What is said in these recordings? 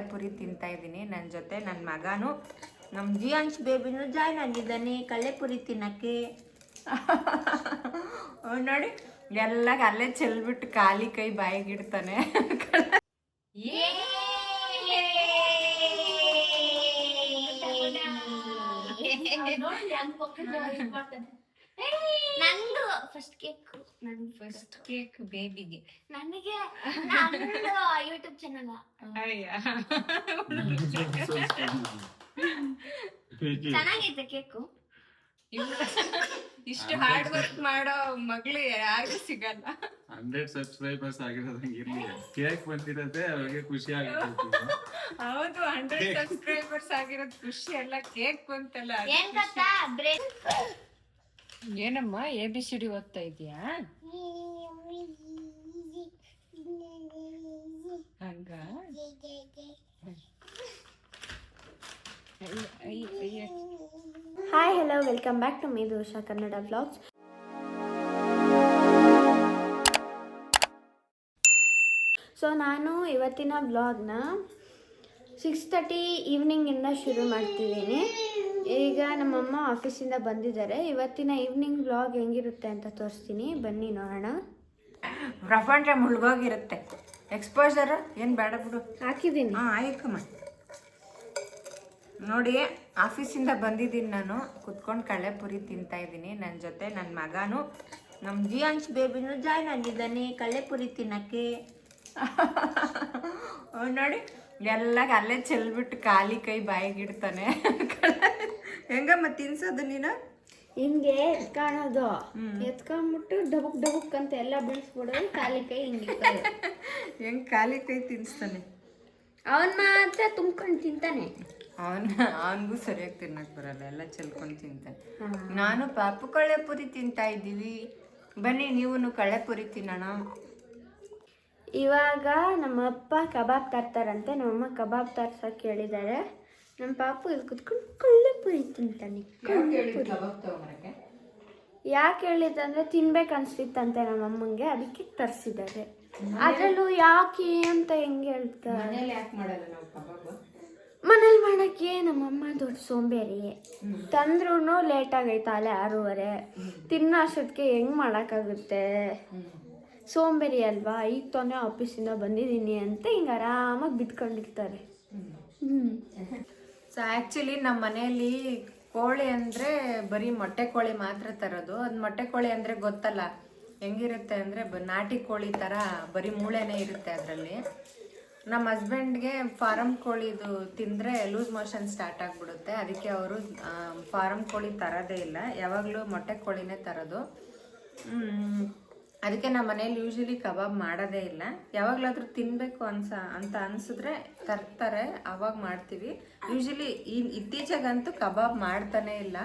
ಪುರಿ ತಿಂತಾ ಇದ್ದೀನಿ. ನನ್ನ ಜೊತೆ ನನ್ನ ಮಗನು ನಮ್ಮ ಜಿಯಾಂಶ್ ಬೇಬಿನೂ ಜಾಯ್ನ್ ಆಗಿದ್ದಾನೆ. ಕಳೆಪುರಿ ತಿನ್ನಕ್ಕೆ. ನೋಡಿ ಎಲ್ಲ ಅಲ್ಲೇ ಚೆಲ್ಬಿಟ್ಟು ಖಾಲಿ ಕೈ ಬಾಯಿಗಿಡ್ತಾನೆ ನಂದು ಫಸ್ಟ್ ಕೇಕ್ ನನ್ ಫಸ್ಟ್ ಕೇಕ್ ಬೇಬಿಗೆ ನನಗೆ ನಂದು ಯೂಟ್ಯೂಬ್ ಚಾನಲ್ ಚೆನ್ನಾಗೈತೆ ಕೇಕು ಇಷ್ಟು ಹಾರ್ಡ್ ವರ್ಕ್ ಮಾಡೋ ಮಗಳು ಯಾರಿಗೂ ಸಿಗಲ್ಲ. ಹಂಡ್ರೆಡ್ ಸಬ್ಸ್ಕ್ರೈಬರ್ಸ್ ಆಗಿರೋದಂಗೆ ಇರ್ಲಿ. ಕೇಕ್ ಬಂದಿರೋದೇ ಅವ್ರಿಗೆ ಖುಷಿ ಆಗುತ್ತೆ ಹೌದು ಹಂಡ್ರೆಡ್ ಸಬ್ಸ್ಕ್ರೈಬರ್ಸ್ ಆಗಿರೋದು ಖುಷಿ ಅಲ್ಲ. ಕೇಕ್ ಬಂತಲ್ಲ ಏನ್ ಗೊತ್ತಾ? ಬ್ರೇಕ್. ಏನಮ್ಮ ಎ ಬಿ ಸಿ ಡಿ ಓದ್ತಾ ಇದೀಯಾ ಹಂಗ? Hi hello welcome back to me ದೋಷ ಕನ್ನಡ ಬ್ಲಾಗ್ಸ್ ಸೊ ನಾನು ಇವತ್ತಿನ ಬ್ಲಾಗ್ನ ಸಿಕ್ಸ್ ತರ್ಟಿ ಈವ್ನಿಂಗಿಂದ ಶುರು ಮಾಡ್ತಿದ್ದೀನಿ. ಈಗ ನಮ್ಮಮ್ಮ ಆಫೀಸಿಂದ ಬಂದಿದ್ದಾರೆ. ಇವತ್ತಿನ ಈವ್ನಿಂಗ್ ಬ್ಲಾಗ್ ಹೆಂಗಿರುತ್ತೆ ಅಂತ ತೋರಿಸ್ತೀನಿ. ಬನ್ನಿ ನೋಡೋಣ. ಪ್ರಪಂಚ ಮುಳುಗೋಗಿರುತ್ತೆ. ಎಕ್ಸ್ಪೋಜರ್ ಏನು ಬೇಡ ಬಿಡು. ಹಾಕಿದ್ದೀನಿ. ಹಾಂ ಆಯ್ತಮ್ಮ ನೋಡಿ ಆಫೀಸಿಂದ ಬಂದಿದ್ದೀನಿ ನಾನು. ಕುತ್ಕೊಂಡು ಕಳ್ಳೆಪುರಿ ತಿಂತಾ ಇದ್ದೀನಿ. ನನ್ನ ಜೊತೆ ನನ್ನ ಮಗನು ನಮ್ಮ ಜಿಯಾನ್ಸ್ ಬೇಬಿನೂ ಜಾಯ್ನ್ ಆಗಿದ್ದಾನೆ. ಕಳ್ಳೆಪುರಿ ತಿನ್ನಕ್ಕೆ. ಅವ್ನ್ ನೋಡಿ ಎಲ್ಲ ಅಲ್ಲೇ ಚೆಲ್ಬಿಟ್ಟು ಖಾಲಿ ಕೈ ಬಾಯಿಗಿಡ್ತಾನೆ ಹೆಂಗಮ್ಮ ತಿನ್ಸೋದು ನೀನು? ಹಿಂಗೆ ಎತ್ಕೊಳ್ಳೋದು ಎತ್ಕೊಂಡ್ಬಿಟ್ಟು ಡಬುಕ್ ಡಬುಕ್ ಅಂತ ಎಲ್ಲ ಬೀಳಿಸ್ಬಿಡೋದು ಖಾಲಿ ಕೈ ಹಿಂಗೆ ಹೆಂಗ್ ಖಾಲಿ ಕೈ ತಿನ್ಸ್ತಾನೆ? ಅವನ್ ಮಾತ್ರ ತುಂಬ್ಕೊಂಡು ತಿಂತಾನೆ. ಅವನ ಅವನಿಗೂ ಸರಿಯಾಗಿ ತಿನ್ನಕ್ ಬರಲ್ಲ ಎಲ್ಲ ಚೆಲ್ಕೊಂಡು ತಿಂತಾನೆ. ನಾನು ಪಾಪು ಕಳ್ಳೆಪುರಿ ತಿಂತಾ ಇದ್ದೀವಿ. ಬನ್ನಿ ನೀವು ಕಳ್ಳೆಪುರಿ ತಿನ್ನೋಣ. ಇವಾಗ ನಮ್ಮ ಅಪ್ಪ ಕಬಾಬ್ ತರ್ತಾರಂತೆ ನಮ್ಮಮ್ಮ ಕಬಾಬ್ ತರ್ಸಕ್ಕೆ ಹೇಳಿದ್ದಾರೆ. ನಮ್ಮ ಪಾಪು ಇಲ್ಲಿ ಕುತ್ಕೊಂಡು ತಿಂತಾನೆ ಯಾಕೆ ಹೇಳಿದಂದ್ರೆ ತಿನ್ಬೇಕು ಅನ್ಸ್ತಿತ್ತಂತೆ ನಮ್ಮ ಅಮ್ಮಂಗೆ ಅದಕ್ಕೆ ತರಿಸಿದ್ದಾರೆ. ಅದರಲ್ಲೂ ಯಾಕೆ ಅಂತ ಹೆಂಗೆ ಹೇಳ್ತಾರೆ ಮನೇಲಿ ಮಾಡಕ್ಕೆ ನಮ್ಮಮ್ಮ ದೊಡ್ಡ ಸೋಂಬೇರಿ. ತಂದ್ರೂ ಲೇಟ್ ಆಗೈತೆ ಅಲ್ಲೇ ಆರೂವರೆ. ತಿನ್ನೋ ಅಷ್ಟೊತ್ತಿಗೆ ಹೆಂಗೆ ಮಾಡೋಕ್ಕಾಗುತ್ತೆ? ಸೋಂಬೇರಿ ಅಲ್ವಾ? ಈಗ ತಾನೇ ಆಫೀಸಿಂದ ಬಂದಿದ್ದೀನಿ ಅಂತ ಹಿಂಗೆ ಆರಾಮಾಗಿ ಬಿದ್ಕೊಂಡಿರ್ತಾರೆ. ಹ್ಞೂ ಸೊ ಆ್ಯಕ್ಚುಲಿ ನಮ್ಮ ಮನೆಯಲ್ಲಿ ಕೋಳಿ ಅಂದರೆ ಬರೀ ಮೊಟ್ಟೆ ಕೋಳಿ ಮಾತ್ರ ತರೋದು. ಅದು ಮೊಟ್ಟೆ ಕೋಳಿ ಅಂದರೆ ಗೊತ್ತಲ್ಲ. ಹೆಂಗಿರುತ್ತೆ ಅಂದರೆ ನಾಟಿ ಕೋಳಿ ಥರ ಬರೀ ಮೂಳೆನೇ ಇರುತ್ತೆ ಅದರಲ್ಲಿ. ನಮ್ಮ ಹಸ್ಬೆಂಡ್ಗೆ ಫಾರಮ್ ಕೋಳಿದು ತಿಂದರೆ ಲೂಸ್ ಮೋಷನ್ ಸ್ಟಾರ್ಟ್ ಆಗಿಬಿಡುತ್ತೆ. ಅದಕ್ಕೆ ಅವರು ಫಾರಮ್ ಕೋಳಿ ತರೋದೇ ಇಲ್ಲ. ಯಾವಾಗಲೂ ಮೊಟ್ಟೆ ಕೋಳಿನೇ ತರೋದು. ಅದಕ್ಕೆ ನಮ್ಮ ಮನೇಲಿ ಯೂಶಲಿ ಕಬಾಬ್ ಮಾಡೋದೇ ಇಲ್ಲ. ಯಾವಾಗಲಾದರೂ ತಿನ್ನಬೇಕು ಅನ್ಸ, ಅಂತ ಅನ್ಸಿದ್ರೆ ತರ್ತಾರೆ, ಅವಾಗ ಮಾಡ್ತೀವಿ. ಯೂಶಲಿ ಈ ಇತ್ತೀಚೆಗಂತೂ ಕಬಾಬ್ ಮಾಡ್ತಾನೇ ಇಲ್ಲ.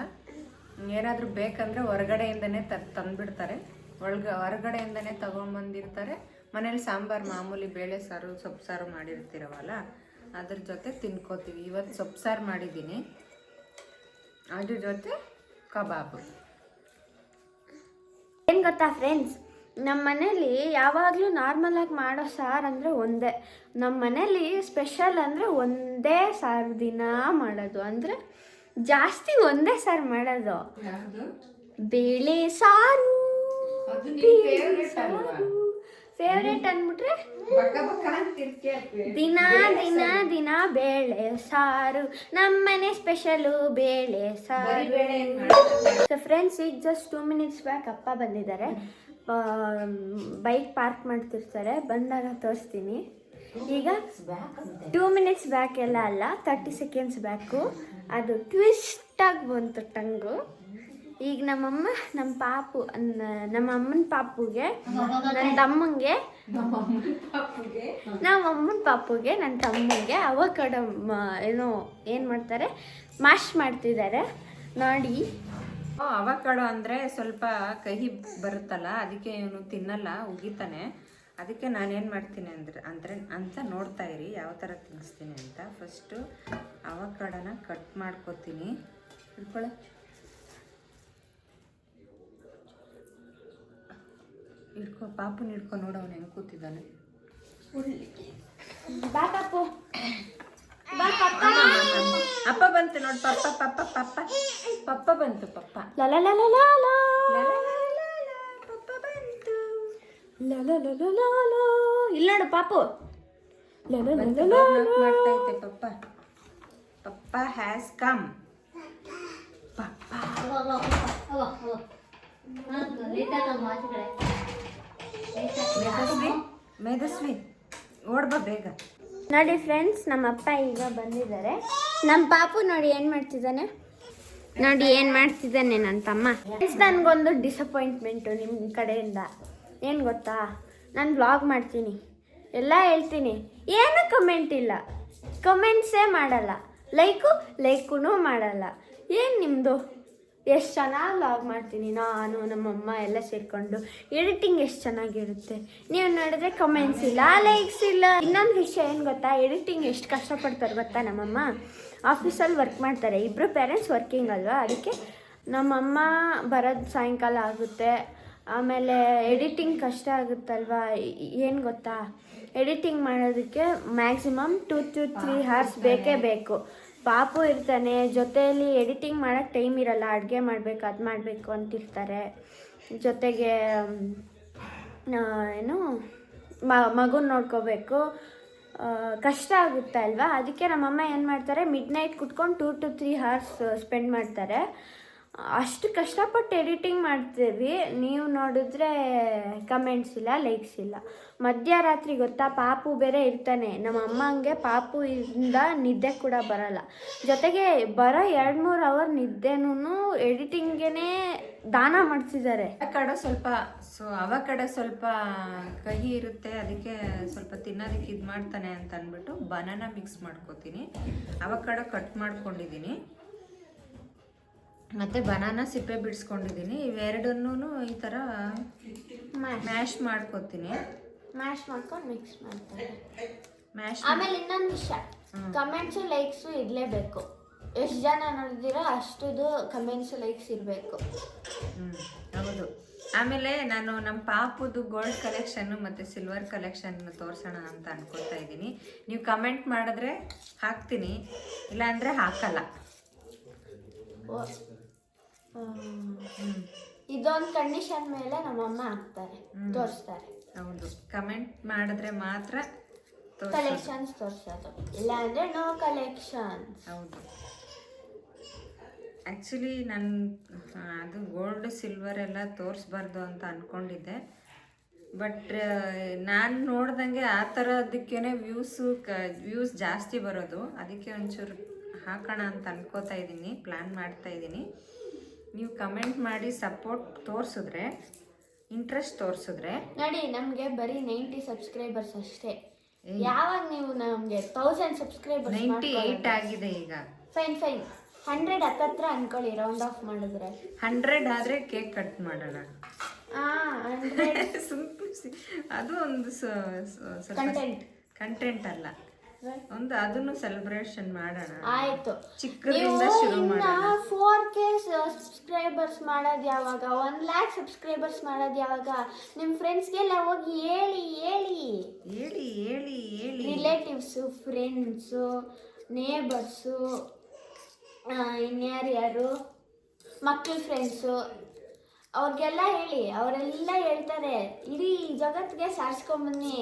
ಏನಾದರೂ ಬೇಕಂದ್ರೆ ಹೊರಗಡೆಯಿಂದನೇ ತ ತಂದುಬಿಡ್ತಾರೆ. ಒಳಗ, ಹೊರಗಡೆಯಿಂದನೇ ತೊಗೊಂಬಂದಿರ್ತಾರೆ. ಮನೇಲಿ ಸಾಂಬಾರು ಮಾಮೂಲಿ ಬೇಳೆ ಸಾರು, ಸೊಪ್ಪು ಸಾರು ಮಾಡಿರ್ತೀರವಲ್ಲ, ಅದ್ರ ಜೊತೆ ತಿನ್ಕೋತೀವಿ. ಇವತ್ತು ಸೊಪ್ಪು ಸಾರು ಮಾಡಿದ್ದೀನಿ. ಅದ್ರ ಜೊತೆ ಕಬಾಬು. ಏನು ಗೊತ್ತಾ ಫ್ರೆಂಡ್ಸ್ ನಮ್ಮ ಮನೇಲಿ ಯಾವಾಗಲೂ ನಾರ್ಮಲಾಗಿ ಮಾಡೋ ಸಾರು ಅಂದರೆ ಒಂದೇ. ನಮ್ಮ ಮನೇಲಿ ಸ್ಪೆಷಲ್ ಅಂದರೆ ಒಂದೇ ಸಾರು ದಿನ ಮಾಡೋದು. ಅಂದರೆ ಜಾಸ್ತಿ ಒಂದೇ ಸಾರು ಮಾಡೋದು. ಬೇಳೆ ಸಾರು? ಫೇವ್ರೇಟ್ ಅಂದ್ಬಿಟ್ರೆ ದಿನ ದಿನ ದಿನ ಬೇಳೆ ಸಾರು. ನಮ್ಮನೆ ಸ್ಪೆಷಲು ಬೇಳೆ ಸಾರು. ಫ್ರೆಂಡ್ಸ್ ಈಗ ಜಸ್ಟ್ ಟೂ ಮಿನಿಟ್ಸ್ ಬ್ಯಾಕ್ ಅಪ್ಪ ಬಂದಿದ್ದಾರೆ. ಬೈಕ್ ಪಾರ್ಕ್ ಮಾಡ್ತಿರ್ತಾರೆ. ಬಂದಾಗ ತೋರಿಸ್ತೀನಿ. ಈಗ ಟೂ ಮಿನಿಟ್ಸ್ ಬ್ಯಾಕ್ ಎಲ್ಲ ಅಲ್ಲ ತರ್ಟಿ ಸೆಕೆಂಡ್ಸ್ ಬ್ಯಾಕು ಅದು ಟ್ವಿಸ್ಟಾಗಿ ಬಂತು ಟಂಗು ಈಗ ನಮ್ಮಮ್ಮ ನಮ್ಮ ಪಾಪು ನಮ್ಮ ಅಮ್ಮನ ಪಾಪುಗೆ ನನ್ನ ತಮ್ಮಂಗೆ, ನಮ್ಮ ಅಮ್ಮನ ಪಾಪುಗೆ ನನ್ನ ತಮ್ಮಂಗೆ ಅವಕಡ ಏನೋ, ಏನು ಮಾಡ್ತಾರೆ? ಮಾಶ್ ಮಾಡ್ತಿದ್ದಾರೆ. ನೋಡಿ. ಅವಕಾಡೋ ಅಂದರೆ ಸ್ವಲ್ಪ ಕಹಿ ಬರುತ್ತಲ್ಲ, ಅದಕ್ಕೆ ಇವನು ತಿನ್ನಲ್ಲ, ಉಗಿತಾನೆ. ಅದಕ್ಕೆ ನಾನೇನು ಮಾಡ್ತೀನಿ ಅಂದ್ರೆ, ಅಂದರೆ ಅಂತ ನೋಡ್ತಾ ಇರಿ, ಯಾವ ಥರ ತಿನ್ನಿಸ್ತೀನಿ ಅಂತ. ಫಸ್ಟು ಅವಕಾಡನ ಕಟ್ ಮಾಡ್ಕೊತೀನಿ. ಹಿಡ್ಕೊಳ್ಳೆ ಹಿಡ್ಕೊ, ಪಾಪುನ ಹಿಡ್ಕೊ ನೋಡು, ಅವ್ನು ಹೆಂಗೆ ಕೂತಿದ್ದಾನೆ. ಬಾ ಪಾಪು ಬಂತು ನೋಡಿ ಪಪ್ಪ ಪಪ್ಪ ಪಪ್ಪ ಪಪ್ಪ ಬಂತು ಪಪ್ಪ ಲಲ ಲಲ ಲಲ ಪಪ್ಪ ಬಂತು. ಇಲ್ಲ ನೋಡು ಪಾಪು ಮಾಡ್ತಾ ಮಾಡ್ತೈತೆ ಪಪ್ಪ ಪಪ್ಪ ಹ್ಯಾಸ್ ಕಮ್ ಪಪ್ಪ ಮೇಧಸ್ವಿ ಮೇಧಸ್ವಿ ಓಡ್ಬಾ ಬೇಗ ನೋಡಿ ಫ್ರೆಂಡ್ಸ್, ನಮ್ಮ ಅಪ್ಪ ಈಗ ಬಂದಿದ್ದಾರೆ. ನಮ್ಮ ಪಾಪು ನೋಡಿ ಏನು ಮಾಡ್ತಿದ್ದಾನೆ? ನೋಡಿ ಏನು ಮಾಡ್ತಿದ್ದಾನೆ ನನ್ನ ತಮ್ಮ. ನನಗೊಂದು ಡಿಸಪಾಯಿಂಟ್ಮೆಂಟು ನಿಮ್ಮ ಕಡೆಯಿಂದ. ಏನು ಗೊತ್ತಾ? ನಾನು ವ್ಲಾಗ್ ಮಾಡ್ತೀನಿ. ಎಲ್ಲ ಹೇಳ್ತೀನಿ. ಏನು ಕಮೆಂಟ್ ಇಲ್ಲ. ಕಮೆಂಟ್ಸೇ ಮಾಡಲ್ಲ. ಲೈಕು ಲೈಕೂ ಮಾಡಲ್ಲ. ಏನು ನಿಮ್ಮದು ಎಷ್ಟು ಚೆನ್ನಾಗಿ ವ್ಲಾಗ್ ಮಾಡ್ತೀನಿ ನಾನು ನಮ್ಮಮ್ಮ ಎಲ್ಲ ಸೇರಿಕೊಂಡು. ಎಡಿಟಿಂಗ್ ಎಷ್ಟು ಚೆನ್ನಾಗಿರುತ್ತೆ. ನೀವು ನೋಡಿದ್ರೆ ಕಮೆಂಟ್ಸ್ ಇಲ್ಲ ಲೈಕ್ಸ್ ಇಲ್ಲ. ಇನ್ನೊಂದು ವಿಷಯ ಏನು ಗೊತ್ತಾ? ಎಡಿಟಿಂಗ್ ಎಷ್ಟು ಕಷ್ಟಪಡ್ತಾರೆ ಗೊತ್ತಾ ನಮ್ಮಮ್ಮ? ಆಫೀಸಲ್ಲಿ ವರ್ಕ್ ಮಾಡ್ತಾರೆ. ಇಬ್ಬರು ಪೇರೆಂಟ್ಸ್ ವರ್ಕಿಂಗ್ ಅಲ್ವಾ? ಅದಕ್ಕೆ ನಮ್ಮಮ್ಮ ಬರೋದು ಸಾಯಂಕಾಲ ಆಗುತ್ತೆ. ಆಮೇಲೆ ಎಡಿಟಿಂಗ್ ಕಷ್ಟ ಆಗುತ್ತಲ್ವಾ? ಏನು ಗೊತ್ತಾ? ಎಡಿಟಿಂಗ್ ಮಾಡೋದಕ್ಕೆ maximum two to three hours ಬೇಕೇ ಬೇಕು. ಪಾಪು ಇರ್ತಾನೆ, ಜೊತೆಯಲ್ಲಿ ಎಡಿಟಿಂಗ್ ಮಾಡೋಕ್ಕೆ ಟೈಮ್ ಇರಲ್ಲ, ಅಡುಗೆ ಮಾಡಬೇಕು, ಅದು ಮಾಡಬೇಕು ಅಂತಿರ್ತಾರೆ. ಜೊತೆಗೆ ಏನು ಮಗುನ ನೋಡ್ಕೋಬೇಕು. ಕಷ್ಟ ಆಗುತ್ತೆ ಅಲ್ವಾ ಅದಕ್ಕೆ ನಮ್ಮಮ್ಮ ಏನು ಮಾಡ್ತಾರೆ ಮಿಡ್ ನೈಟ್ ಕುತ್ಕೊಂಡು two to three hours spend ಮಾಡ್ತಾರೆ. ಅಷ್ಟು ಕಷ್ಟಪಟ್ಟು ಎಡಿಟಿಂಗ್ ಮಾಡ್ತೀವಿ. ನೀವು ನೋಡಿದ್ರೆ ಕಮೆಂಟ್ಸ್ ಇಲ್ಲ ಲೈಕ್ಸ್ ಇಲ್ಲ. ಮಧ್ಯರಾತ್ರಿ ಗೊತ್ತಾ, ಪಾಪು ಬೇರೆ ಇರ್ತಾನೆ. ನಮ್ಮ ಅಮ್ಮಂಗೆ ಪಾಪು ಇಂದ ನಿದ್ದೆ ಕೂಡ ಬರಲ್ಲ. ಜೊತೆಗೆ ಬರೋ ಎರಡು ಮೂರು ಅವರ್ ನಿದ್ದೆನೂ ಎಡಿಟಿಂಗೇನೆ ದಾನ ಮಾಡ್ತಿದ್ದಾರೆ ಕಡೆ ಸ್ವಲ್ಪ, ಸೊ ಅವ ಕಡೆ ಸ್ವಲ್ಪ ಕಹಿ ಇರುತ್ತೆ, ಅದಕ್ಕೆ ಸ್ವಲ್ಪ ತಿನ್ನೋದಕ್ಕೆ ಇದು ಮಾಡ್ತಾನೆ ಅಂತ ಅಂದ್ಬಿಟ್ಟು ಬನಾನ ಮಿಕ್ಸ್ ಮಾಡ್ಕೋತೀನಿ. ಅವಕಾಡೋ ಕಟ್ ಮಾಡ್ಕೊಂಡಿದ್ದೀನಿ ಮತ್ತು ಬನಾನ ಸಿಪ್ಪೆ ಬಿಡಿಸ್ಕೊಂಡಿದ್ದೀನಿ. ಇವೆರಡನ್ನೂ ಈ ಥರ ಮ್ಯಾಶ್. ಮಾಡ್ಕೋತೀನಿ. ಮ್ಯಾಶ್ ಮಾಡ್ಕೊಂಡು ಮಿಕ್ಸ್ ಮಾಡ್ತೀನಿ. ಮ್ಯಾಶ್ ಆಮೇಲೆ ಇನ್ನೊಂದು ವಿಷಯ. ಕಮೆಂಟ್ಸು ಲೈಕ್ಸು ಇರಲೇಬೇಕು. ಎಷ್ಟು ಜನ ನೋಡಿದಿರೋ ಅಷ್ಟುದು ಕಮೆಂಟ್ಸು ಲೈಕ್ಸ್ ಇರಬೇಕು. ಹೌದು. ಆಮೇಲೆ ನಾನು ನಮ್ಮ ಪಾಪುದು ಗೋಲ್ಡ್ ಕಲೆಕ್ಷನ್ನು ಮತ್ತು ಸಿಲ್ವರ್ ಕಲೆಕ್ಷನ್ ತೋರಿಸೋಣ ಅಂತ ಅನ್ಕೊತಾ ಇದ್ದೀನಿ. ನೀವು ಕಮೆಂಟ್ ಮಾಡಿದ್ರೆ ಹಾಕ್ತೀನಿ. ಇಲ್ಲಾಂದರೆ ಹಾಕಲ್ಲ. ಇದೊಂದು ಕಂಡೀಷನ್ ಮೇಲೆ ನಮ್ಮಮ್ಮ ಹಾಕ್ತಾರೆ ತೋರಿಸ್ತಾರೆ. ಹೌದು. ಕಮೆಂಟ್ ಮಾಡಿದ್ರೆ ಮಾತ್ರ. ಕಲೆಕ್ಷನ್ಸ್ ತೋರಿಸೋದು. ಇಲ್ಲ ಅಂದರೆ ನೋ ಕಲೆಕ್ಷನ್ಸ್ ಹೌದು. ಆ್ಯಕ್ಚುಲಿ ನಾನು ಅದು ಗೋಲ್ಡ್ ಸಿಲ್ವರ್ ಎಲ್ಲ ತೋರಿಸ್ಬಾರ್ದು ಅಂತ ಅಂದ್ಕೊಂಡಿದ್ದೆ ಬಟ್ ನಾನು ನೋಡ್ದಂಗೆ ಆ ಥರದಕ್ಕೇ ವ್ಯೂಸು ಕ ವ್ಯೂಸ್ ಜಾಸ್ತಿ ಬರೋದು. ಅದಕ್ಕೆ ಒಂಚೂರು ಹಾಕೋಣ ಅಂತ ಅನ್ಕೋತಾ ಇದ್ದೀನಿ. ಪ್ಲ್ಯಾನ್ ಮಾಡ್ತಾ ಇದ್ದೀನಿ. ನೀವು ಕಮೆಂಟ್ ಮಾಡಿ ಸಪೋರ್ಟ್ ತೋರಿಸಿದ್ರೆ ಇಂಟ್ರೆಸ್ಟ್ ತೋರಿಸಿದ್ರೆ. ನೋಡಿ ನಮಗೆ ಬರೀ ನೈಂಟಿ ಸಬ್ಸ್ಕ್ರೈಬರ್ಸ್ ಅಷ್ಟೇ. ಯಾವಾಗ ನೀವು ನಮಗೆ ತೌಸಂಡ್ ಸಬ್ಸ್ಕ್ರೈಬರ್ಸ್ ನೈಂಟಿ ಏಯ್ಟ್ ಆಗಿದೆ ಈಗ. ಫೈನ್ ಫೈನ್ ಹಂಡ್ರೆಡ್ ಹತ್ತತ್ರ ಅನ್ಕೊಳ್ಳಿ ರೌಂಡ್ ಆಫ್ ಮಾಡಿದ್ರೆ. ಹಂಡ್ರೆಡ್ ಆದರೆ ಕೇಕ್ ಕಟ್ ಮಾಡೋಣ. ಅದು ಒಂದು ಕಂಟೆಂಟ್ ಕಂಟೆಂಟ್ ಅಲ್ಲ. ಒಂದು ಅದನ್ನು ಸೆಲೆಬ್ರೇಷನ್ ಮಾಡೋಣ. ಆಯ್ತು. ಚಿಕ್ಕದಿಂದ ಶುರು ಮಾಡೋಣ. ಫೋರ್ ಕೆ ಸಬ್ಸ್ಕ್ರೈಬರ್ಸ್ ಮಾಡೋದು ಯಾವಾಗ? ಒನ್ ಲ್ಯಾಕ್ ಸಬ್ಸ್ಕ್ರೈಬರ್ಸ್ ಮಾಡೋದು ಯಾವಾಗ? ನಿಮ್ಮ ಫ್ರೆಂಡ್ಸ್ಗೆಲ್ಲ ಹೋಗಿ ಹೇಳಿ ಹೇಳಿ. ಹೇಳಿ ಹೇಳಿ ಹೇಳಿ. ರಿಲೇಟಿವ್ಸು ಫ್ರೆಂಡ್ಸು ನೇಬರ್ಸು ಇನ್ಯಾರು ಯಾರು ಮಕ್ಕಳ ಫ್ರೆಂಡ್ಸು ಅವ್ರಿಗೆಲ್ಲ ಹೇಳಿ. ಅವರೆಲ್ಲ ಹೇಳ್ತಾರೆ ಇಡೀ ಜಗತ್ತಿಗೆ ಸಾರಿಸ್ಕೊಂಬನ್ನಿ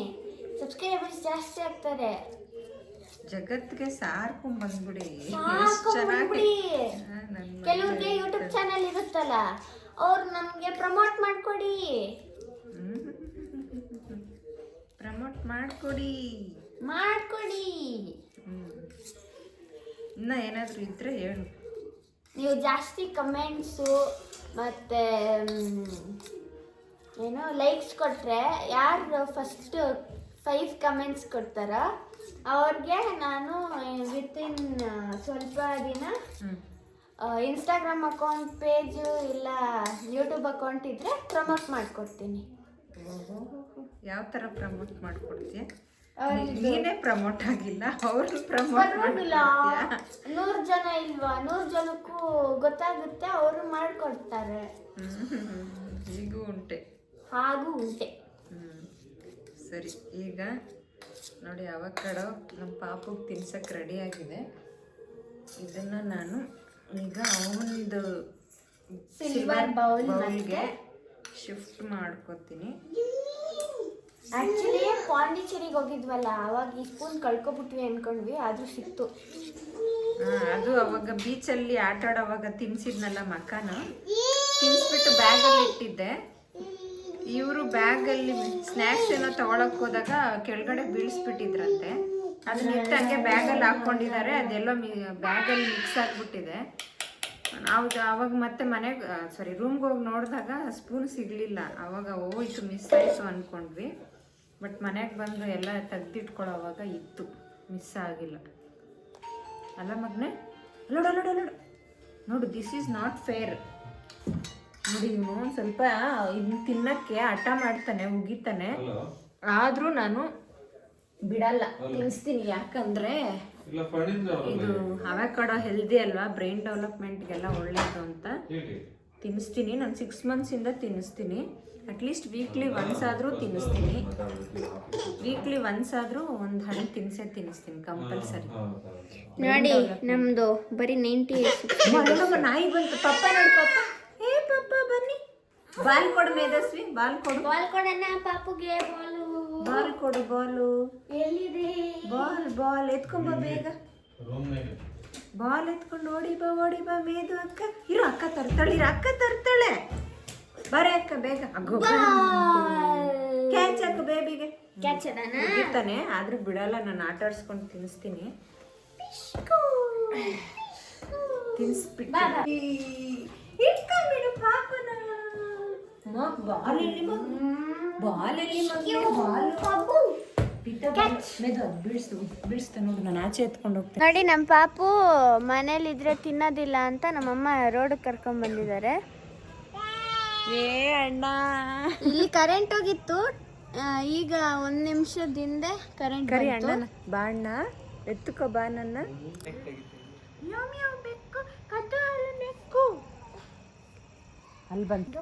ಸಬ್ಸ್ಕ್ರೈಬರ್ಸ್ ಜಾಸ್ತಿ ಆಗ್ತಾರೆ. ಜಗತ್ಗೆ ಸಾರ್ಕೊಂಡ್ ಬಂದ್ಬಿಡಿ. ಎಷ್ಟು. ಚೆನ್ನಾಗಿ ನನ್ ಕೆಲವ್ರಿಗೆ ಯೂಟ್ಯೂಬ್ ಚಾನಲ್ ಇರುತ್ತಲ್ಲ ಅವ್ರು ನಮಗೆ ಪ್ರಮೋಟ್ ಮಾಡ್ಕೊಡಿ. ಪ್ರಮೋಟ್ ಮಾಡ್ಕೊಡಿ. ಮಾಡ್ಕೊಡಿ. ಹ್ಮ್. ಇನ್ನ ಏನಾದರೂ ಇದ್ರೆ ಹೇಳು. ನೀವು ಜಾಸ್ತಿ ಕಮೆಂಟ್ಸು ಮತ್ತು ಏನು ಲೈಕ್ಸ್ ಕೊಟ್ಟರೆ ಯಾರು ಫಸ್ಟ್ ಫೈವ್ ಕಮೆಂಟ್ಸ್ ಕೊಡ್ತಾರೋ? ಅವ್ರಿಗೆ ನಾನು ವಿತಿನ್ ಸ್ವಲ್ಪ ದಿನ ಇನ್ಸ್ಟಾಗ್ರಾಮ್ ಅಕೌಂಟ್ ಪೇಜ್ ಇಲ್ಲ ಯೂಟ್ಯೂಬ್ ಅಕೌಂಟ್ ಇದ್ರೆ ಪ್ರಮೋಟ್ ಮಾಡ್ಕೊಡ್ತೀನಿ. ಯಾವ ಥರ ಪ್ರಮೋಟ್ ಮಾಡ್ಕೊಡ್ತೀಯ? ನೀನೇ ಪ್ರಮೋಟ್ ಆಗಿಲ್ಲ ಅವರು ಪ್ರಮೋಟ್ ಮಾಡಿಲ್ಲ ನೂರು ಜನ ಇಲ್ವಾ? ನೂರು ಜನಕ್ಕೂ ಗೊತ್ತಾಗುತ್ತೆ ಅವರು ಮಾಡಿಕೊಡ್ತಾರೆ. ಹೀಗೂ ಉಂಟೆ. ಹಾಗೂ ಉಂಟೆ. ಸರಿ ಈಗ ನೋಡಿ ಅವಕ್ಕಡೋ ನಮ್ಮ ಪಾಪುಗೆ ತಿನ್ಸಕ್ಕೆ ರೆಡಿ ಆಗಿದೆ. ಇದನ್ನ ನಾನು ಈಗ ಅವನದು ಸಿಲ್ವರ್ ಬೌಲ್ಗೆ ಶಿಫ್ಟ್ ಮಾಡ್ಕೋತೀನಿ. ಆ್ಯಕ್ಚುಲಿ ಪಾಂಡಿಚೇರಿಗೆ ಹೋಗಿದ್ವಲ್ಲ ಅವಾಗ ಈ ಸ್ಪೂನ್ ಕಳ್ಕೊಬಿಟ್ವಿ ಅನ್ಕೊಂಡ್ವಿ ಆದ್ರೂ ಸಿಕ್ತು. ಅದು ಅವಾಗ ಬೀಚಲ್ಲಿ ಆಟ ಆಡೋವಾಗ ತಿನ್ಸಿದ್ನಲ್ಲ ಮಕ್ಕನ. ತಿನ್ಸ್ಬಿಟ್ಟು ಬ್ಯಾಗಲ್ಲಿ ಇಟ್ಟಿದ್ದೆ. ಇವರು ಬ್ಯಾಗಲ್ಲಿ ಸ್ನ್ಯಾಕ್ಸ್ ಏನೋ ತಗೊಳಕ್ ಹೋದಾಗ ಕೆಳಗಡೆ ಬೀಳಿಸ್ಬಿಟ್ಟಿದ್ರಂತೆ. ಅದನ್ನ ಇಟ್ಟು ಹಂಗೆ ಬ್ಯಾಗಲ್ಲಿ ಹಾಕ್ಕೊಂಡಿದ್ದಾರೆ. ಅದೆಲ್ಲ ಮಿ ಬ್ಯಾಗಲ್ಲಿ ಮಿಕ್ಸ್ ಆಗಿಬಿಟ್ಟಿದೆ. ನಾವು ಅವಾಗ ಮತ್ತೆ ಮನೆಗೆ ಸಾರಿ ರೂಮ್ಗೆ ಹೋಗಿ ನೋಡಿದಾಗ ಸ್ಪೂನ್ ಸಿಗಲಿಲ್ಲ. ಅವಾಗ ಹೋಯ್ತು ಮಿಸ್ ಆಯಿತು ಅಂದ್ಕೊಂಡ್ವಿ ಬಟ್ ಮನೆಗೆ ಬಂದು ಎಲ್ಲ ತೆಗ್ದಿಟ್ಕೊಳ್ಳೋವಾಗ ಇತ್ತು. ಮಿಸ್ ಆಗಿಲ್ಲ. ಅಲ್ಲ ಮಗ್ನೆ? ನೋಡು ನೋಡು ನೋಡು ನೋಡು ದಿಸ್ ಈಸ್ ನಾಟ್ ಫೇರ್ ನೋಡಿ ಇವನು ಒಂದು ಸ್ವಲ್ಪ ಇದನ್ನ ತಿನ್ನಕ್ಕೆ ಹಠ ಮಾಡ್ತಾನೆ ಉಗಿತಾನೆ. ಆದ್ರೂ ನಾನು ಬಿಡಲ್ಲ ತಿನ್ನಿಸ್ತೀನಿ ಯಾಕಂದ್ರೆ ಇಲ್ಲ ಫಣಿಂದ ಇದು ಅವಕಾಡ ಹೆಲ್ದಿ ಅಲ್ವಾ? ಬ್ರೈನ್ ಡೆವಲಪ್ಮೆಂಟ್ಗೆಲ್ಲ ಒಳ್ಳೇದು ಅಂತ. ತಿನ್ನಿಸ್ತೀನಿ ನಾನು ಸಿಕ್ಸ್ ಮಂತ್ಸಿಂದ ತಿನ್ನಿಸ್ತೀನಿ ಅಟ್ಲೀಸ್ಟ್ ವೀಕ್ಲಿ ಒನ್ಸ್ ಆದರೂ ತಿನ್ನಿಸ್ತೀನಿ ವೀಕ್ಲಿ ಒನ್ಸ್ ಆದರೂ ಒಂದು ಹಣ್ಣು ತಿನ್ಸೇ ತಿನ್ನಿಸ್ತೀನಿ ಕಂಪಲ್ಸರಿ ನೋಡಿ ನಮ್ಮದು ಬರೀ ನೈಂಟಿ ನಾಯಿ ಬಂತು. ಪಪ್ಪ ನೋಡಿ ಪಪ್ಪ. ಬಾಲ್ ಕೊಡು ಮೇಧಸ್ವಿ ಬಾಲ್ ಕೊಡು. ಬಾಲ್ ಕೊಡಣ್ಣ ಪಾಪುಗೆ ಬಾಲು. ಬಾಲ್ ಕೊಡು ಬಾಲು. ಎಲ್ಲಿದೆ? ಬಾಲ್ ಬಾಲ್ ಎತ್ಕೊಂಬ ಬೇಗ. ಬಾಲ್ ಎತ್ಕೊಂಡು ಓಡಿ ಬಾ ಓಡಿ ಬಾ ಮೇದು ಅಕ್ಕ. ಇರು ಅಕ್ಕ ತರ್ತಾಳೆ ಇರು ಅಕ್ಕ ತರ್ತಾಳೆ. ಬರೇ ಅಕ್ಕ ಬೇಗ. ಅಗ್ಗೋ ಕ್ಯಾಚ್ ಅಕ್ಕ ಬೇಬಿಗೆ. ಕ್ಯಾಚ್ ಅದಾನ? ಆದ್ರೂ ಬಿಡಲ್ಲ ನಾನು ಆಟ ಆಡ್ಸ್ಕೊಂಡು ತಿನ್ನಿಸ್ತೀನಿ ತಿನ್ಸ್ಬಿಟ್ಟು. ಇಟ್ಕೊಂಡ್ಬಿಡು ಪಾಪನ ಎತ್ಕೊಂಡು ಹೋಗ್ತೇನೆ. ನೋಡಿ ನಮ್ಮ ಪಾಪು ಮನೇಲಿದ್ರೆ ತಿನ್ನೋದಿಲ್ಲ ಅಂತ ನಮ್ಮಮ್ಮ ರೋಡ್ ಕರ್ಕೊಂಡ್ ಬಂದಿದ್ದಾರೆ. ಏ ಅಣ್ಣ. ಇಲ್ಲಿ ಕರೆಂಟ್ ಹೋಗಿತ್ತು. ಈಗ ಒಂದ್ ನಿಮಿಷದಿಂದ ಕರೆಂಟ್ ಕರಿ ಅಣ್ಣನ ಬಾ ಅಣ್ಣ. ಎತ್ತುಕೋ ಬಾ ನನ್ನ ಅಲ್ಲಿ ಬಂತು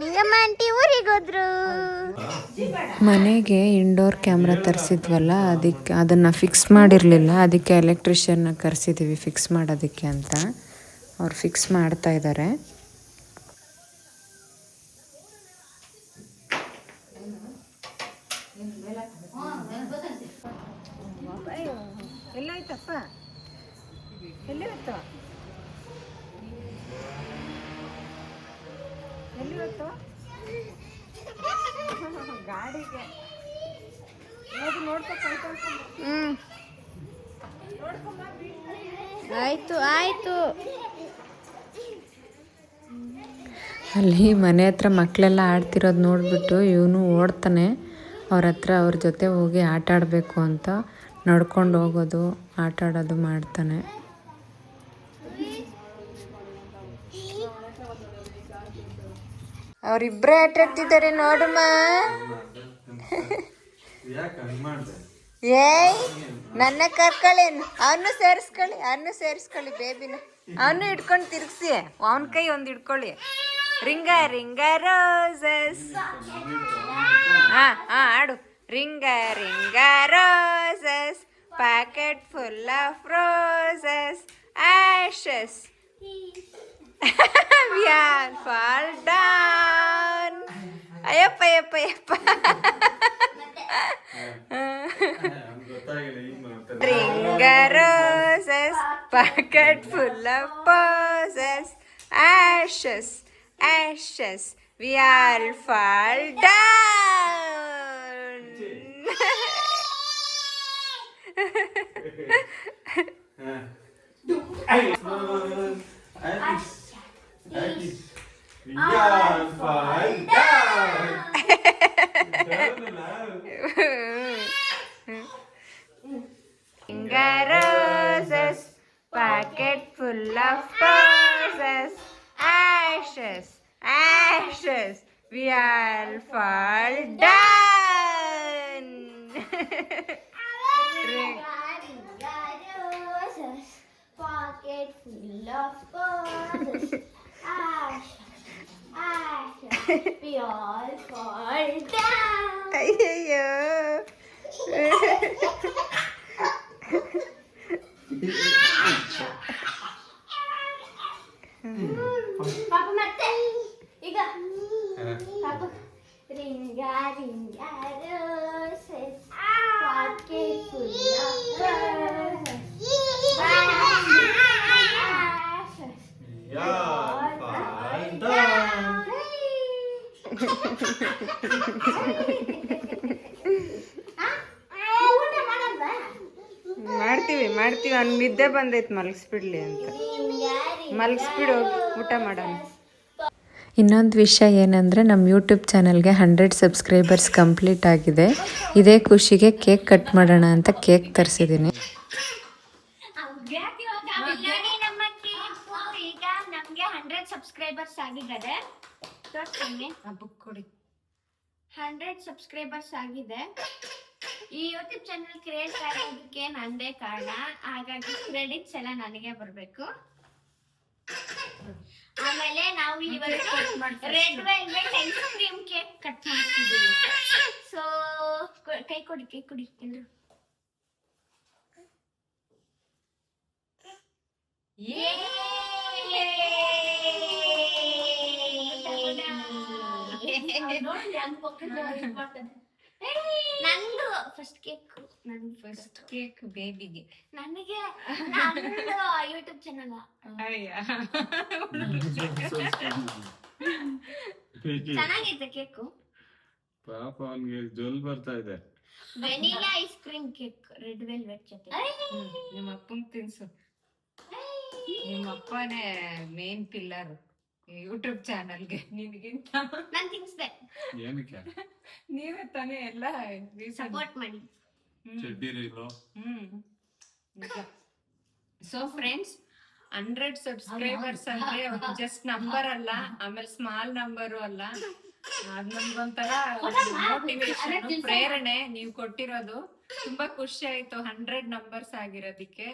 ನಿಂಗಮ್ಮ ಆಂಟಿ ಊರಿಗೆ ಹೋದ್ರು. ಮನೆಗೆ ಇಂಡೋರ್ ಕ್ಯಾಮ್ರಾ ತರಿಸಿದ್ವಲ್ಲ ಅದಕ್ಕೆ ಅದನ್ನು ಫಿಕ್ಸ್ ಮಾಡಿರಲಿಲ್ಲ. ಅದಕ್ಕೆ ಎಲೆಕ್ಟ್ರಿಷಿಯನ್ನ ಕರೆಸಿದ್ದೀವಿ ಫಿಕ್ಸ್ ಮಾಡೋದಕ್ಕೆ ಅಂತ. ಅವ್ರು ಫಿಕ್ಸ್ ಮಾಡ್ತಾ ಇದ್ದಾರೆ ಎಲ್ಲಾಯ್ತಪ್ಪ ಎಲ್ಲಿ ಹೋಯ್ತು ಎಲ್ಲಿ ಹೋಯ್ತು ಗಾಡಿಗೆ. ಹೋಗಿ ನೋಡ್ಕೊ ಕರ್ಕೊಂಡು ಹ್ಮ್. ಆಯ್ತು ಆಯ್ತು. ಅಲ್ಲಿ ಮನೆ ಹತ್ರ ಮಕ್ಕಳೆಲ್ಲ ಆಡ್ತಿರೋದು ನೋಡಿಬಿಟ್ಟು ಇವನು ಓಡ್ತಾನೆ. ಅವ್ರ ಹತ್ರ ಅವ್ರ ಜೊತೆ ಹೋಗಿ ಆಟ ಆಡಬೇಕು ಅಂತ ನಡ್ಕೊಂಡು ಹೋಗೋದು ಆಟ ಆಡೋದು ಮಾಡ್ತಾನೆ. ಅವರಿಬ್ಬರೇ ಆಟ ಆಡ್ತಿದ್ದಾರೆ ನೋಡಮ್ಮ. ಏಯ್, ನನ್ನ ಕರ್ಕೊಳ್ಳೇನು. ಅವನು ಸೇರಿಸ್ಕೊಳ್ಳಿ ಅವನು ಸೇರಿಸ್ಕೊಳ್ಳಿ ಬೇಬಿನ ಅವನು ಇಟ್ಕೊಂಡು ತಿರುಗಿಸಿ. ಅವನ ಕೈ ಒಂದು ಇಟ್ಕೊಳ್ಳಿ ರಿಂಗ ರಿಂಗ ರೋಸಸ್ ಹಾಂ ಹಾಂ ಆಡು ring a ring a roses packet full of roses ashes we are fall down ಅಯ್ಯಪ್ಪ ಅಯ್ಯಪ್ಪ ಅಯ್ಯಪ್ಪ ಹಂಗ್ ಗೊತ್ತಾಗಿಲ್ಲ ಈಗ ಮಾಡ್ತಾರೆ Ring a roses, pocket full of posies, ashes, ashes, we all fall down. we are fall down. Ring a roses, pocket full of posies, ashes, ashes, we all fall down. Ring- Pocket full of roses. ಮಾಡ್ತೀವಿ ಮಾಡ್ತೀವಿ. ಅವ್ನು ನಿದ್ದೆ ಬಂದೈತೆ ಮಲಗಿಸ್ಬಿಡ್ಲಿ ಅಂತ. ಮಲಗಿಸ್ಬಿಡು ಊಟ ಮಾಡೋಣ. ಇನ್ನೊಂದು ವಿಷಯ ಏನಂದರೆ ನಮ್ಮ ಯೂಟ್ಯೂಬ್ ಚಾನಲ್ಗೆ ಹಂಡ್ರೆಡ್ ಸಬ್ಸ್ಕ್ರೈಬರ್ಸ್ ಕಂಪ್ಲೀಟ್ ಆಗಿದೆ. ಇದೇ ಖುಷಿಗೆ ಕೇಕ್ ಕಟ್ ಮಾಡೋಣ ಅಂತ ಕೇಕ್ ತರಿಸಿದ್ದೀನಿ ಸಬ್ಸ್ಕ್ರೈಬರ್ಸ್ ಆಗಿದ್ದಾರೆ ಹಂಡ್ರೆಡ್ ಸಬ್ಸ್ಕ್ರೈಬರ್ಸ್ ಆಗಿದೆ. ಈ ಯೂಟ್ಯೂಬ್ ಚಾನೆಲ್ ಕ್ರಿಯೇಟ್ ಆಗೋದಕ್ಕೆ ನಂದೇ ಕಾರಣ. ಹಾಗಾಗಿ ಕ್ರೆಡಿಟ್ಸ್ ಎಲ್ಲ ನನಗೆ ಬರಬೇಕು. ಆಮೇಲೆ ನಾವು ಇವತ್ತು red velvet ice cream cake cut ಮಾಡ್ತಿದ್ದೀವಿ. ಸೊ ಕೈ ಕೊಡಿ ಕೈ ಕೊಡಿ ಎಲ್ರು ನಂದು ಫಸ್ಟ್ ಕೇಕ್ ನನ್ ಫಸ್ಟ್ ಕೇಕ್ ಬೇಬಿಗೆ ನನಗೆ ನಂದು ಯೂಟ್ಯೂಬ್ ಚಾನಲ್ ಚೆನ್ನಾಗೈತೆ ಕೇಕು ಪಾಪ ಅವನ್ಗೆ ಜೊಲ್ ಬರ್ತಾ ಇದೆ. Vanilla ice cream cake red velvet ಜೊತೆ. ನಿಮ್ಮ ಅಪ್ಪನ ತಿನ್ಸು. ನಿಮ್ಮ ಅಪ್ಪನೇ ಮೇನ್ ಪಿಲ್ಲರ್ ಯೂಟ್ಯೂಬ್ ಚಾನಲ್ಗೆ ನಿನಗಿಂತ. ನಾನು ತಿನ್ಸ್ದೆ. ಏನಕ್ಕೆ? ನೀವೇ ತಾನೇ ಎಲ್ಲ. ಸಪೋರ್ಟ್ ಮಾಡಿ. ಚಡ್ಡಿ ರೀಲು ಹ್ಮ್. ಸೊ ಫ್ರೆಂಡ್ಸ್ ಹಂಡ್ರೆಡ್ ಸಬ್ಸ್ಕ್ರೈಬರ್ಸ್ ಅಂದ್ರೆ ಜಸ್ಟ್ ನಂಬರ್ ಅಲ್ಲ ಆಮೇಲೆ ಸ್ಮಾಲ್ ನಂಬರು ಅಲ್ಲ. ಅದ್ ನಮ್ಗೊಂಥರ ಮೋಟಿವೇಶನ್ ಪ್ರೇರಣೆ ನೀವು ಕೊಟ್ಟಿರೋದು. ತುಂಬಾ ಖುಷಿ ಆಯ್ತು ಹಂಡ್ರೆಡ್ ನಂಬರ್ಸ್ ಆಗಿರೋದಿಕ್ಕೆ.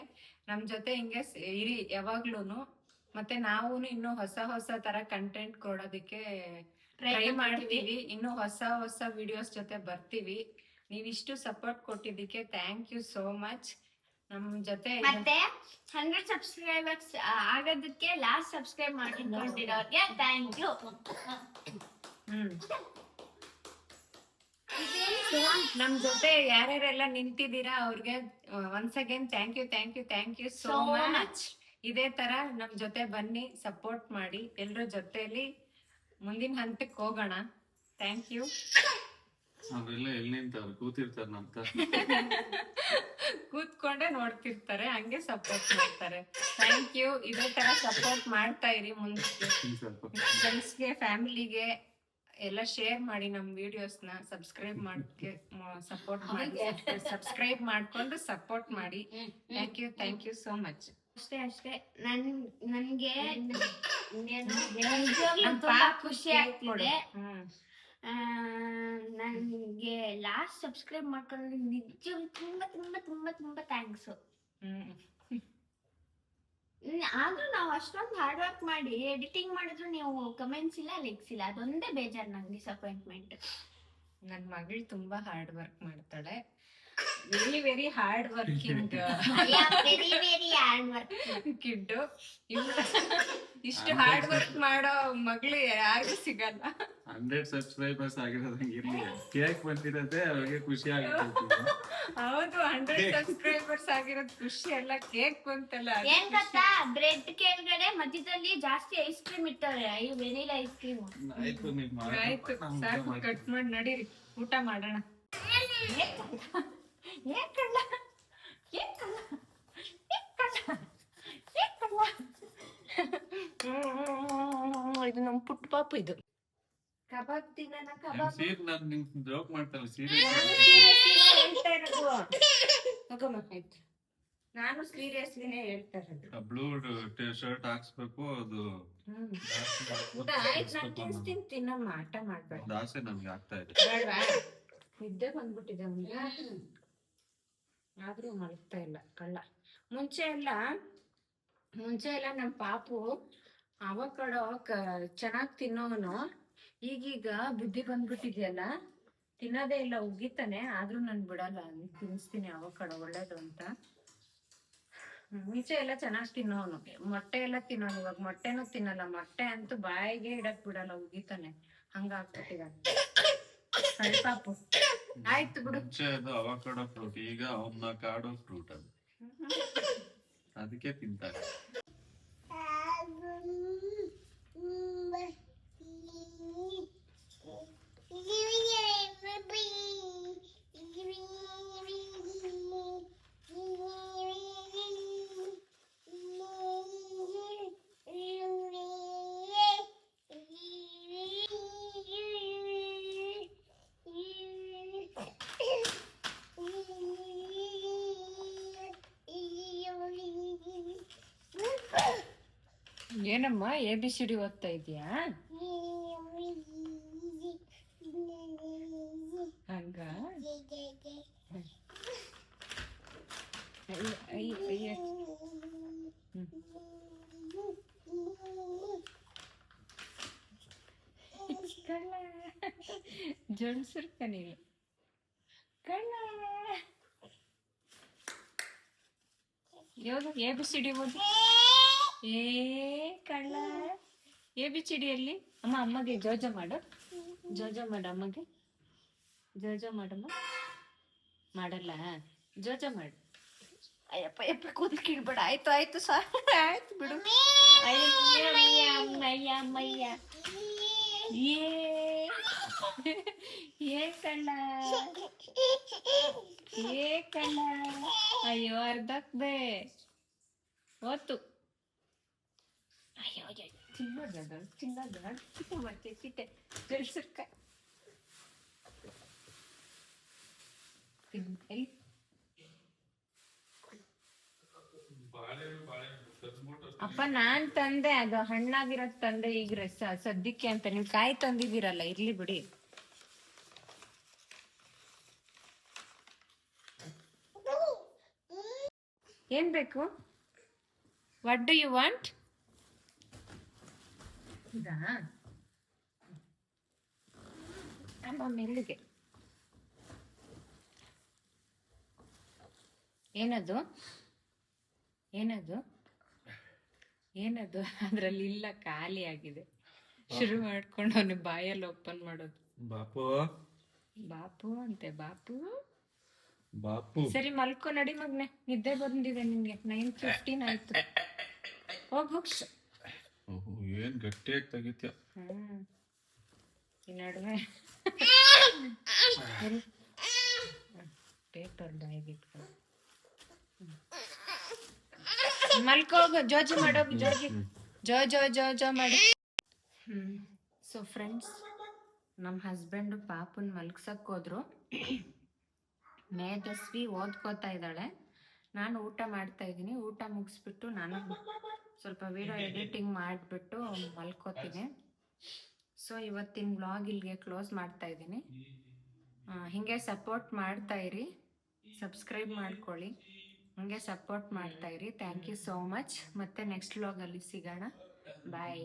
ನಮ್ ಜೊತೆ ಹಿಂಗೆ ಇರಿ ಯಾವಾಗ್ಲೂನು. ಮತ್ತೆ ನಾವು ಇನ್ನು ಹೊಸ ಹೊಸ ತರ ಕಂಟೆಂಟ್ ಕೊಡೋದಕ್ಕೆ ಟ್ರೈ ಮಾಡ್ತೀವಿ. ಇನ್ನು ಹೊಸ ಹೊಸ ವಿಡಿಯೋಸ್ ಜೊತೆ ಬರ್ತೀವಿ. ನೀವಿಷ್ಟು ಸಪೋರ್ಟ್ ಕೊಟ್ಟಿದ್ದಕ್ಕೆ ಥ್ಯಾಂಕ್ ಯು ಸೋ ಮಚ್ ನಮ್ ಜೊತೆ ಮತ್ತೆ ಹಂಡ್ರೆಡ್ ಸಬ್ಸ್ಕ್ರೈಬರ್ಸ್ ಆಗೋದಕ್ಕೆ ಲಾಸ್ಟ್ ಸಬ್ಸ್ಕ್ರೈಬ್ ಮಾಡಿಕೊಂಡಿರೋರ್ಗೆ ಥ್ಯಾಂಕ್ ಯು ಹ್ಮ್. ನಮ್ ಜೊತೆ ಯಾರ್ಯಾರೆಲ್ಲ ನಿಂತಿದ್ದೀರಾ ಅವ್ರಿಗೆ once again thank you thank you thank you so much ಇದೇ ತರ ನಮ್ ಜೊತೆ ಬನ್ನಿ ಸಪೋರ್ಟ್ ಮಾಡಿ. ಎಲ್ರ ಜೊತೆಯಲ್ಲಿ ಮುಂದಿನ ಹಂತಕ್ಕೆ ಹೋಗೋಣ. ಥ್ಯಾಂಕ್ ಯು ಅವರೆಲ್ಲ ಎಲ್ಲಿ ನಿಂತವ್ರು? ನಮ್ಮ ಕೂತ್ಕೊಂಡೆ ನೋಡ್ತಿರ್ತಾರೆ ಹಂಗೆ ಸಪೋರ್ಟ್ ಮಾಡ್ತಾರೆ. ಥ್ಯಾಂಕ್ ಯು ಇದೇ ತರ ಸಪೋರ್ಟ್ ಮಾಡ್ತಾ ಇರಿ ಮುಂದೆ. ಫ್ರೆಂಡ್ಸ್ಗೆ ಫ್ಯಾಮಿಲಿಗೆ ಎಲ್ಲ ಶೇರ್ ಮಾಡಿ ನಮ್ಮ ವಿಡಿಯೋಸ್ನ ಸಬ್ಸ್ಕ್ರೈಬ್ ಮಾಡಕ್ಕೆ ಸಪೋರ್ಟ್ ಮಾಡಿ. ಸಬ್ಸ್ಕ್ರೈಬ್ ಮಾಡ್ಕೊಂಡು ಸಪೋರ್ಟ್ ಮಾಡಿ. Thank you thank you so much ಅಷ್ಟೇ ಅಷ್ಟೇ. ನನ್ ನನ್ಗೆ ತುಂಬಾ ಖುಷಿ ಆಗ್ತಿದೆ. ನನ್ಗೆ ಲಾಸ್ಟ್ ಸಬ್ಸ್ಕ್ರೈಬ್ ಮಾಡ್ಕೊಂಡು ನಿಜವಾಗ್ಲೂ ತುಂಬಾ ತುಂಬಾ ತುಂಬಾ ತುಂಬಾ ಥ್ಯಾಂಕ್ಸ್. ಆದ್ರೂ ನಾವು ಅಷ್ಟೊಂದು ಹಾರ್ಡ್ ವರ್ಕ್ ಮಾಡಿ ಎಡಿಟಿಂಗ್ ಮಾಡಿದ್ರು ನೀವು ಕಮೆಂಟ್ಸ್ ಇಲ್ಲ ಲೈಕ್ಸ್ ಇಲ್ಲ. ಅದೊಂದೇ ಬೇಜಾರು ನಂಗೆ ಡಿಸಪಾಯಿಂಟ್ಮೆಂಟ್ ನನ್ ಮಗಳು ತುಂಬಾ ಹಾರ್ಡ್ ವರ್ಕ್ ಮಾಡ್ತಾಳೆ. Very very hard working very very hard work kid ಇಷ್ಟು ಹಾರ್ಡ್ ವರ್ಕ್ ಮಾಡೋ ಮಗಳು ಯಾರಿಗೂ ಸಿಗಲ್ಲ. ಹಂಡ್ರೆಡ್ ಸಬ್ಸ್ಕ್ರೈಬರ್ಸ್ ಆಗಿರೋದಂಗೆ ಇರ್ಲಿ. ಕೇಕ್ ಬಂದಿರತ್ತೆ ಅವ್ರಿಗೆ ಖುಷಿ ಆಗುತ್ತೆ. ಹೌದು ಹಂಡ್ರೆಡ್ ಸಬ್ಸ್ಕ್ರೈಬರ್ಸ್ ಆಗಿರೋದು ಖುಷಿ ಅಲ್ಲ ಕೇಕ್ ಬಂತಲ್ಲ ಏನ್ ಗೊತ್ತಾ? ಬ್ರೆಡ್ ಕೆಳಗಡೆ ಮಧ್ಯದಲ್ಲಿ ಜಾಸ್ತಿ ಐಸ್ ಕ್ರೀಮ್ ಇಟ್ಟವ್ರೆ ಐ ವೆನಿಲಾ ಐಸ್ ಕ್ರೀಮ್ ಆಯ್ತು ಸಾಕು ಕಟ್ ಮಾಡಿ ನಡೀರಿ. ಊಟ ಮಾಡೋಣ. ಇದು ನಮ್ಮ ಪುಟ್ಟ ಪಾಪು ಇದು. ಕಬಾಬ್ ತಿನ್ನ ಕಬಾಬ್. ಸೀರ್ ನಾನು ನಿಮ್ ಜೋಕ್ ಮಾಡ್ತಾನೆ ಸೀರೆ ಹೇಳ್ತಾ ಇರೋದು. ತಗೊಮ್ಮ ಆಯ್ತು. ನಾನು ಸೀರಿಯಸ್ಲಿನೇ ಹೇಳ್ತಾ ಇರೋದು. ಬ್ಲೂ ಶರ್ಟ್ ಹಾಕ್ಸ್ಬೇಕು ಅದು ಊಟ ಆಯ್ತು ನಾನು ತಿನ್ಸ್ತೀನಿ ತಿನ್ನಮ್ಮ ಆಟ ಮಾಡ್ಬೇಡ. ದಾಸೆ ನಮ್ಗೆ ಆಗ್ತಾ ಇದೆ? ನಿದ್ದೆ ಬಂದ್ಬಿಟ್ಟಿದೆ ಅವ್ನಿಗೆ ಆದ್ರೂ ಮಲಗ್ತಾ ಇಲ್ಲ ಕಳ್ಳ. ಮುಂಚೆ ಎಲ್ಲ ಮುಂಚೆ ಎಲ್ಲ ನಮ್ಮ ಪಾಪು ಅವಕಡೋ ಚೆನ್ನಾಗಿ ತಿನ್ನೋನು ಈಗೀಗ ಬುದ್ಧಿ ಬಂದ್ಬಿಟ್ಟಿದೆಯಲ್ಲ, ತಿನ್ನೋದೇ ಇಲ್ಲ, ಉಗಿತಾನೆ. ಆದ್ರೂ ನಾನು ಬಿಡಲ್ಲ ತಿನ್ನಿಸ್ತೀನಿ ಅವಕಡ ಒಳ್ಳೇದು ಅಂತ. ಮುಂಚೆ ಎಲ್ಲ ಚೆನ್ನಾಗಿ ತಿನ್ನೋನು ಮೊಟ್ಟೆ ಎಲ್ಲ ತಿನ್ನೋನು, ಇವಾಗ ಮೊಟ್ಟೆನೂ ತಿನ್ನಲ್ಲ. ಮೊಟ್ಟೆ ಅಂತೂ ಬಾಯಿಗೆ ಇಡಕ್ ಬಿಡಲ್ಲ, ಉಗಿತಾನೆ. ಹಂಗಾಗ್ಬಿಟ್ಟಿದ್ದಾನೆ ಸರಿ ಪಾಪು. ಆಯ್ತು ಬಿಡು. ಮುಂಚೆ ಅದು ಅವಕಾಡೋ ಫ್ರೂಟ್ ಈಗ ಅವನ್ನ ಕಾಡೋ ಫ್ರೂಟ್ ಅದು. ಅದಕ್ಕೆ ತಿಂತಾರೆ. ಏನಮ್ಮ ಎ ಬಿ ಸಿ ಡಿ ಓದ್ತಾ ಇದೆಯಾ ಹಂಗ. ಕಳ್ಳ. ಜೋಡಿಸಿರ್ಕ ನೀನು ಕಳ್ಳ. ಯಾವಾಗ ಎ ಬಿ ಸಿ ಡಿ ಓದಿ ಏ ಕಳ್ಳ ಎ ಬಿ ಸಿ ಡಿಯಲ್ಲಿ ಅಮ್ಮ, ಅಮ್ಮಗೆ ಜೋಜ ಮಾಡು. ಜೋಜ ಮಾಡು ಅಮ್ಮಗೆ. ಜೋಜ ಮಾಡಮ್ಮ. ಮಾಡಲ್ಲ ಜೋಜ ಮಾಡು. ಅಯ್ಯಪ್ಪ ಅಯ್ಯಪ್ಪ ಕೂದಲು ಕೀಳ್ಬೇಡ ಆಯ್ತು ಆಯ್ತು, ಸಾ ಆಯ್ತು ಬಿಡು. ಅಯ್ಯ ಅಮ್ಮಯ್ಯ ಏ. ಕಣ್ಣ. ಏ ಕಣ್ಣ. ಅಯ್ಯೋ ಅರ್ಧಕ್ದೆ ಓತು ಅಯ್ಯೋ. ಅಪ್ಪ, ನಾನ್ ತಂದೆ, ಅದು ಹಣ್ಣಾಗಿರೋದ್ ತಂದೆ, ಈಗ ರಸ, ಸದ್ಯಕ್ಕೆ ಅಂತ. ನೀವು ಕಾಯಿ ತಂದಿದ್ದೀರಲ್ಲ, ಇರ್ಲಿ ಬಿಡಿ. ಏನ್ ಬೇಕು? ವಾಟ್ ಡು ಯು ವಾಂಟ್ ಅಮ್ಮ ಮೆಲ್ಲಿಗೆ ಏನದು ಏನದು ಏನದು ಅದ್ರಲ್ಲಿ ಇಲ್ಲ ಖಾಲಿ ಆಗಿದೆ ಶುರು ಮಾಡ್ಕೊಂಡು ಅವನು ಬಾಯಲ್ಲಿ ಓಪನ್ ಮಾಡೋದು ಬಾಪು ಬಾಪು ಅಂತೆ ಬಾಪು ಬಾಪು ಸರಿ ಮಲ್ಕೊ ನಡಿ ಮಗ್ನೆ ನಿದ್ದೆ ಬಂದಿದೆ ನಿನ್ಗೆ ನೈನ್ ಫಿಫ್ಟೀನ್ ಆಯ್ತು ಹೋಗ್ ಓಹೋ ಗಟ್ಟಿಯಾಗಿ ತೆಗಿತ್ಯ? ಮಲ್ಕೋಗು ಜೋಜು ಮಾಡೋಗು ಜೋಜಿ ಜೋ ಜೋ ಜೋ ಜೋ ಮಾಡಿ. ಸೊ ಫ್ರೆಂಡ್ಸ್ ನಮ್ಮ ಹಸ್ಬೆಂಡು ಪಾಪನ್ ಮಲ್ಗ್ಸಕ್ ಹೋದ್ರು. ಮೇಧಸ್ವಿ ಓದ್ಕೋತಾ ಇದ್ದಾಳೆ. ನಾನು ಊಟ ಮಾಡ್ತಾ ಇದ್ದೀನಿ. ಊಟ ಮುಗಿಸ್ಬಿಟ್ಟು ನಾನು ಸ್ವಲ್ಪ ವಿಡಿಯೋ ಎಡಿಟಿಂಗ್ ಮಾಡಿಬಿಟ್ಟು ಮಲ್ಕೋತೀನಿ. ಸೊ ಇವತ್ತಿನ ಬ್ಲಾಗ್ ಇಲ್ಲಿಗೆ ಕ್ಲೋಸ್ ಮಾಡ್ತಾ ಇದ್ದೀನಿ. ಹೀಗೆ ಸಪೋರ್ಟ್ ಮಾಡ್ತಾ ಇರಿ. ಸಬ್ಸ್ಕ್ರೈಬ್ ಮಾಡ್ಕೊಳ್ಳಿ. ಹಿಂಗೆ ಸಪೋರ್ಟ್ ಮಾಡ್ತಾ ಇರಿ. ಥ್ಯಾಂಕ್ ಯು ಸೋ ಮಚ್ ಮತ್ತೆ ನೆಕ್ಸ್ಟ್ ಬ್ಲಾಗಲ್ಲಿ ಸಿಗೋಣ. ಬಾಯ್